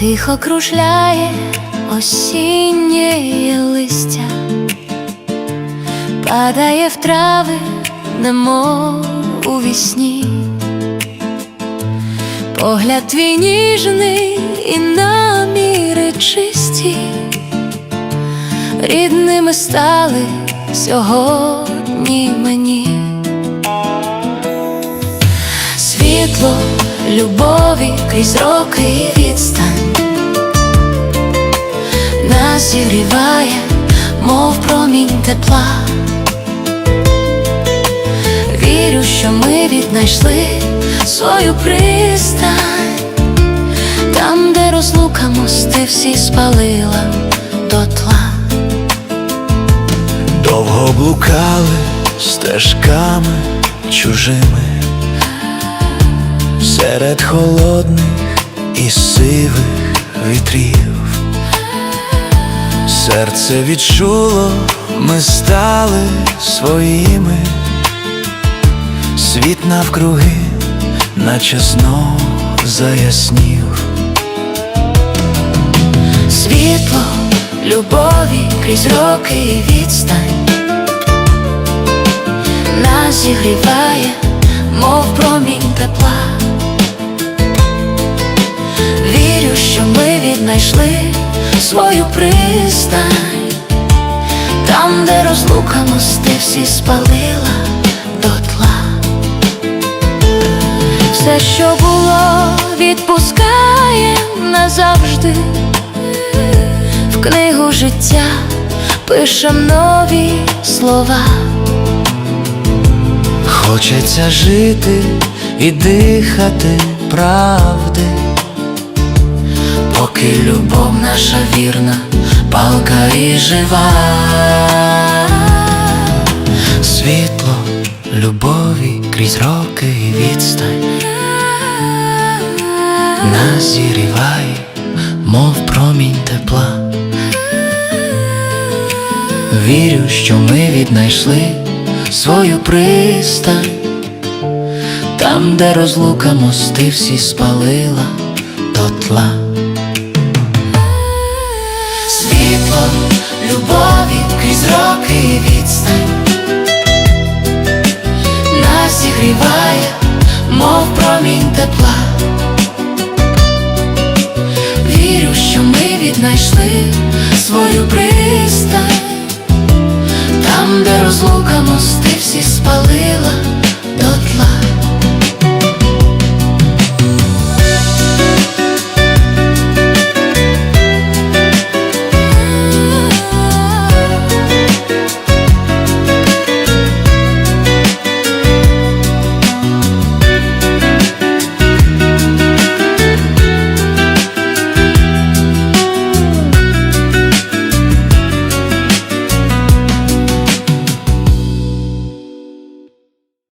Тихо кружляє осіннє листя, падає в трави, немов у вісні. Погляд твій ніжний і наміри чисті, рідними стали сьогодні мені. Світло любові крізь роки і відстань зігріває, мов промінь тепла. Вірю, що ми віднайшли свою пристань, там, де розлука мости всі спалила дотла. Довго блукали стежками чужими серед холодних і сивих вітрів. Серце відчуло, ми стали своїми, світ навкруги, наче знов заяснів. Світло любові крізь роки і відстань нас зігріває, мов промінь тепла. Вірю, що ми віднайшли свою пристань, там, де розлука мости всі спалила дотла. Все, що було, відпускає назавжди в книгу життя пишем нові слова. Хочеться жити і дихати правди, Поки любов наша вірна, палка і жива. світло любові крізь роки і відстань нас зігріває, мов промінь тепла. Вірю, що ми віднайшли свою пристань, там, де розлука мости всі спалила дотла. Любові крізь роки відстань нас зігріває, мов промінь тепла. Вірю, що ми віднайшли свою пристань, там, де розлука мости всі спалила дотла.